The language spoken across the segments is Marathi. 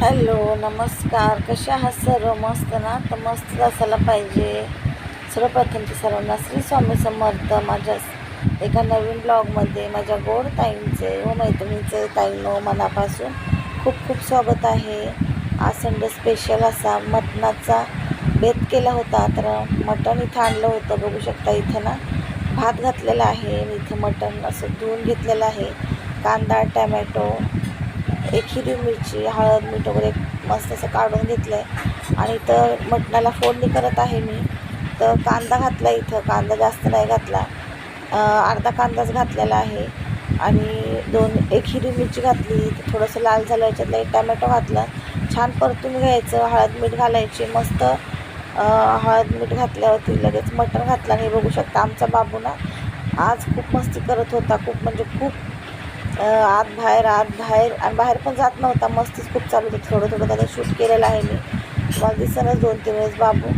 हॅलो नमस्कार. कसे आहात सर्व? मस्त ना? तर मस्त असायला पाहिजे. सर्वप्रथम ते सर्वांना श्री स्वामी समर्थ माझ्या एका नवीन ब्लॉगमध्ये माझ्या गोड ताईंचे व मैत्रिणीचे ताईंनो मनापासून खूप खूप स्वागत आहे. आज संडे स्पेशल असा. मटणाचा बेत केला होता तर मटण इथं आणलं होतं. बघू शकता इथं ना भात घातलेला आहे. इथं मटण असं धुवून घेतलेलं आहे. कांदा टॅमॅटो एक हिरवी मिरची हळद मीठ वगैरे मस्त असं काढून घेतलं आहे आणि तर मटणाला फोडणी करत आहे मी. तर कांदा घातला इथं कांदा जास्त नाही घातला. अर्धा कांदाच घातलेला आहे. आणि दोन एक हिरवी मिरची घातली. तर थोडंसं लाल झालं याच्यातलं एक टॅमॅटो घातला. छान परतून घ्यायचं. हळद मीठ घालायची. मस्त हळद मीठ घातल्यावरती लगेच मटण घातलं. आणि बघू शकता आमचा बाबू ना आज खूप मस्ती करत होता. खूप म्हणजे खूप आत बाहेर आत बाहेर. आणि बाहेर पण जात नव्हता. मस्तीच खूप चालू होतं. थोडं थोडं त्याचं शूट केलेलं आहे मी. मला दिसनच दोन तीन वेळेस बाबू.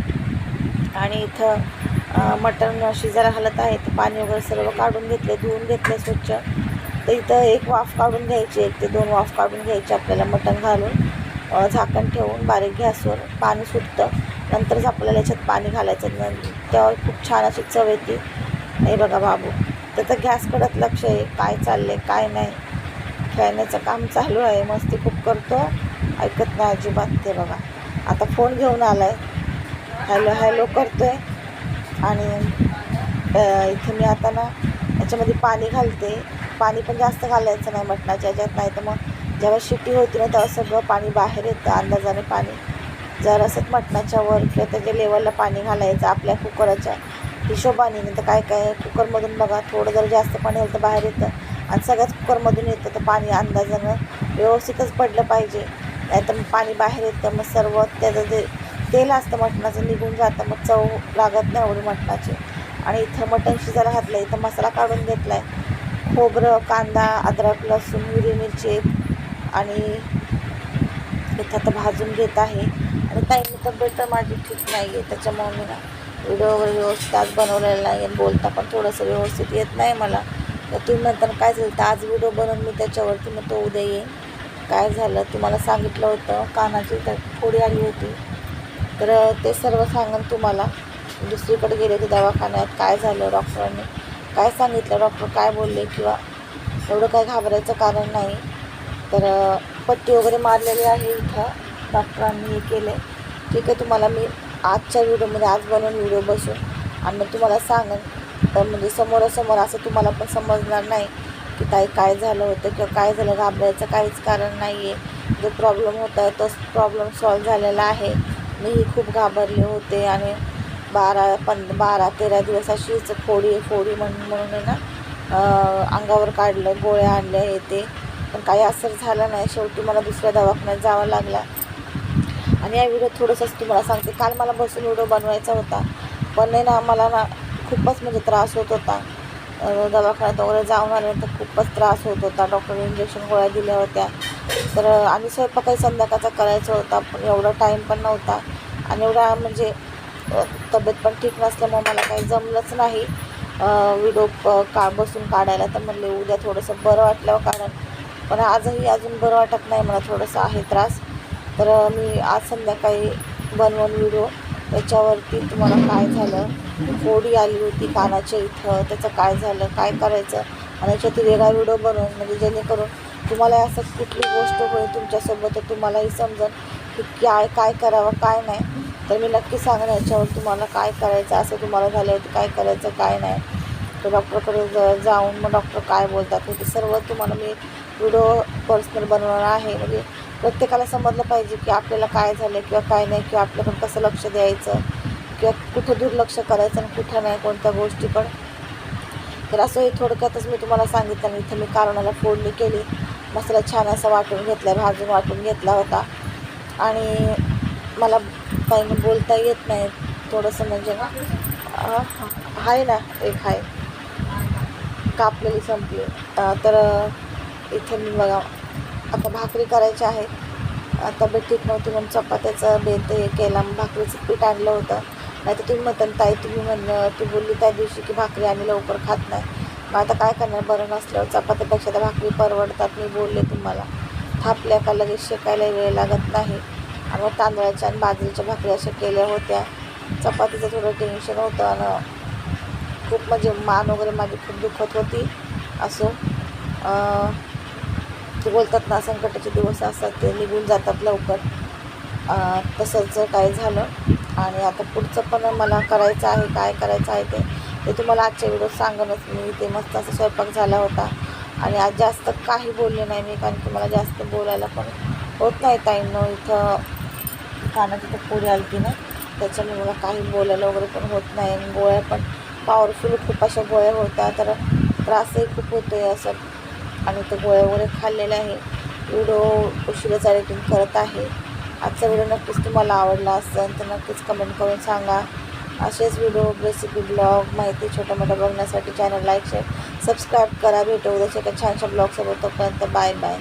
आणि इथं मटण शिजायला घालत आहे. तर पाणी वगैरे सर्व काढून घेतले धुवून घेतले स्वच्छ. तर इथं एक वाफ काढून घ्यायची. एक ते दोन वाफ काढून घ्यायची आपल्याला मटण घालून. झाकण ठेवून बारीक गॅसवर पाणी सुटतं. नंतरच आपल्याला याच्यात पाणी घालायचं. नं तेव्हा खूप छान अशी चव येते. हे बघा बाबू. त्याचं गॅसकडत लक्ष आहे. काय चालले काय नाही. खेळण्याचं काम चालू आहे. मस्ती खूप करतो. ऐकत नाही अजिबात ते बघा. आता फोन घेऊन आला आहे हॅलो हॅलो करतो आहे आणि इथे मी आता ना याच्यामध्ये पाणी घालते. पाणी पण जास्त घालायचं नाही मटणाच्या याच्यात नाही तर मग जेव्हा शिट्टी होती ना तेव्हा सगळं पाणी बाहेर येतं अंदाजाने पाणी. जर असंच मटणाच्या वर किंवा त्याच्या लेवलला पाणी घालायचं आपल्या कुकराच्या. हिशोबाने नाही तर काय काय कुकरमधून बघा थोडं जर जास्त पाणी आलं तर बाहेर येतं. आणि सगळ्याच कुकरमधून येतं तर पाणी अंदाजानं व्यवस्थितच पडलं पाहिजे. नाही तर मग पाणी बाहेर येतं मग सर्व त्याचं जे तेल असतं मटणाचं निघून जातं मग चव लागत नाही एवढी मटणाची. आणि इथं मटण शिजायला घातलं इथं मसाला काढून घेतला आहे खोबरं कांदा अद्रक लसूण हिरवी मिरची आणि इथं आता भाजून घेत आहे. आणि काही तब्येत माझी ठीक नाही आहे त्याच्यामुळे मी ना व्हिडिओ वगैरे व्यवस्थित आज बनवलेला नाही आणि बोलता पण थोडंसं व्यवस्थित येत नाही मला. तर तुम्ही नंतर काय झालं तर आज व्हिडिओ बनवून मी त्याच्यावरती मग तो उद्या येईन. काय झालं तुम्हाला सांगितलं होतं कानाची तर फोडी आली होती. तर ते सर्व सांगन तुम्हाला. दुसरीकडे गेले होते दवाखान्यात काय झालं डॉक्टरांनी? काय सांगितलं? डॉक्टर काय बोलले? किंवा एवढं काय घाबरायचं कारण नाही. तर पट्टी वगैरे मारलेली आहे इथं. डॉक्टरांनी हे केले ठीक आहे तुम्हाला मी आजच्या व्हिडिओमध्ये आज बनवून व्हिडिओ बसून आणि मग तुम्हाला सांगेन तर म्हणजे समोरासमोर असं तुम्हाला पण समजणार नाही की ताई काय झालं होतं किंवा काय झालं. घाबरायचं काहीच कारण नाही आहे जो प्रॉब्लेम होता तोच प्रॉब्लेम सॉल्व झालेला आहे. मीही खूप घाबरले होते आणि बारा पं बारा तेरा दिवस अशीच फोडी फोडी म्हणून म्हणून आहे ना अंगावर काढलं गोळ्या आणल्या हे ते. पण काही असर झालं नाही. शेवटी मला दुसऱ्या दवाखान्यात जावं लागला. आणि या व्हिडिओ थोडंसंच तुम्हाला सांगते. काल मला बसून व्हिडिओ बनवायचा होता. पण नाही ना मला ना खूपच म्हणजे त्रास होत होता. दवाखान्यात वगैरे जाऊन आल्यानंतर खूपच त्रास होत होता. डॉक्टरने इंजेक्शन गोळ्या दिल्या होत्या. तर आम्ही आणि स्वयंपाकही संध्याकाळचा करायचा होता पण एवढा टाईम पण नव्हता. आणि एवढा म्हणजे तब्येत पण ठीक नसल्यामुळे मला काही जमलंच नाही. व्हिडिओ का बसून काढायला. तर म्हणले उद्या थोडंसं बरं वाटल्यावर हो, कारण पण आजही अजून बरं वाटत नाही मला थोडंसं आहे त्रास. तर मी आज संध्याकाळी बनवून व्हिडिओ त्याच्यावरती तुम्हाला काय झालं फोडी आली होती कानाच्या इथं त्याचं काय झालं काय करायचं आणि याच्यात वेगळा व्हिडिओ बनवून म्हणजे जेणेकरून तुम्हाला असं कुठली गोष्ट होईल तुमच्यासोबत तर तुम्हालाही समजेल की काय काय करावं काय नाही. तर मी नक्की सांगेन याच्यावर तुम्हाला काय करायचं असं तुम्हाला झालं होतं काय करायचं काय नाही. तर डॉक्टरकडे ज जाऊन मग डॉक्टर काय बोलतात हे ते सर्व तुम्हाला मी व्हिडिओ पर्सनल बनवणार आहे. म्हणजे प्रत्येकाला समजलं पाहिजे की आपल्याला काय झालं किंवा काय नाही किंवा आपल्याकडून कसं लक्ष द्यायचं किंवा कुठं दुर्लक्ष करायचं आणि कुठं नाही कोणत्या गोष्टी पण. तर असं हे थोडक्यातच मी तुम्हाला सांगितलं आणि इथं मी कारणाला फोडणी केली. मसाला छान असा वाटून घेतला भाजून वाटून घेतला होता. आणि मला काही बोलता येत नाही थोडंसं म्हणजे ना आहे ना एक आहे कापलेली संपली. तर इथे मी बघा आता भाकरी करायची आहे. आता तब्येत ठीक नव्हती म्हणून चपात्याचं बेत हे केला मग भाकरीचं पीठ आणलं होतं. नाही तर तुम्ही म्हणता ताई तुम्ही म्हणलं ती बोलली त्या दिवशी की भाकरी आम्ही लवकर खात नाही. मग आता काय करणार? बरं नसल्यावर चपात्यापेक्षा त्या भाकरी परवडतात मी बोलले तुम्हाला. थापल्या का लगेच शेकायला वेळ लागत नाही. आणि मग तांदळाच्या आणि बाजरीच्या भाकरी अशा केल्या होत्या. चपातीचं थोडं टेन्शन होतं आणि खूप म्हणजे मान वगैरे माझी खूप दुखत होती. असो ते बोलतात ना संकटाचे दिवस असतात ते निघून जातात लवकर. तसंच काय झालं. आणि आता पुढचं पण मला करायचं आहे काय करायचं आहे ते ते तुम्हाला आजच्या व्हिडिओ सांगणच मी. ते मस्त असं स्वयंपाक झाला होता. आणि आज जास्त काही बोलले नाही मी कारण की मला जास्त बोलायला पण होत नाही ताईंनो. इथं कानात तिथं पुढे की ना त्याच्यामुळे मला काही बोलायला वगैरे पण होत नाही. आणि गोळ्या पण पॉवरफुल खूप अशा गोळ्या होत्या. तर त्रासही खूप होतो आहे असं. आणि ते गोळ्या वगैरे खाल्लेला आहे. व्हिडिओ उशिराच एडिटिंग करत आहे. आजचा व्हिडिओ नक्कीच तुम्हाला आवडला असेल तर नक्कीच कमेंट करून सांगा. असेच व्हिडिओ रेसिपी ब्लॉग माहिती छोट्या मोठ्या बघण्यासाठी चॅनल लाईक शेअर सबस्क्राईब करा. भेटू उद्याच्या एका छानशा ब्लॉगसोबत तोपर्यंत बाय बाय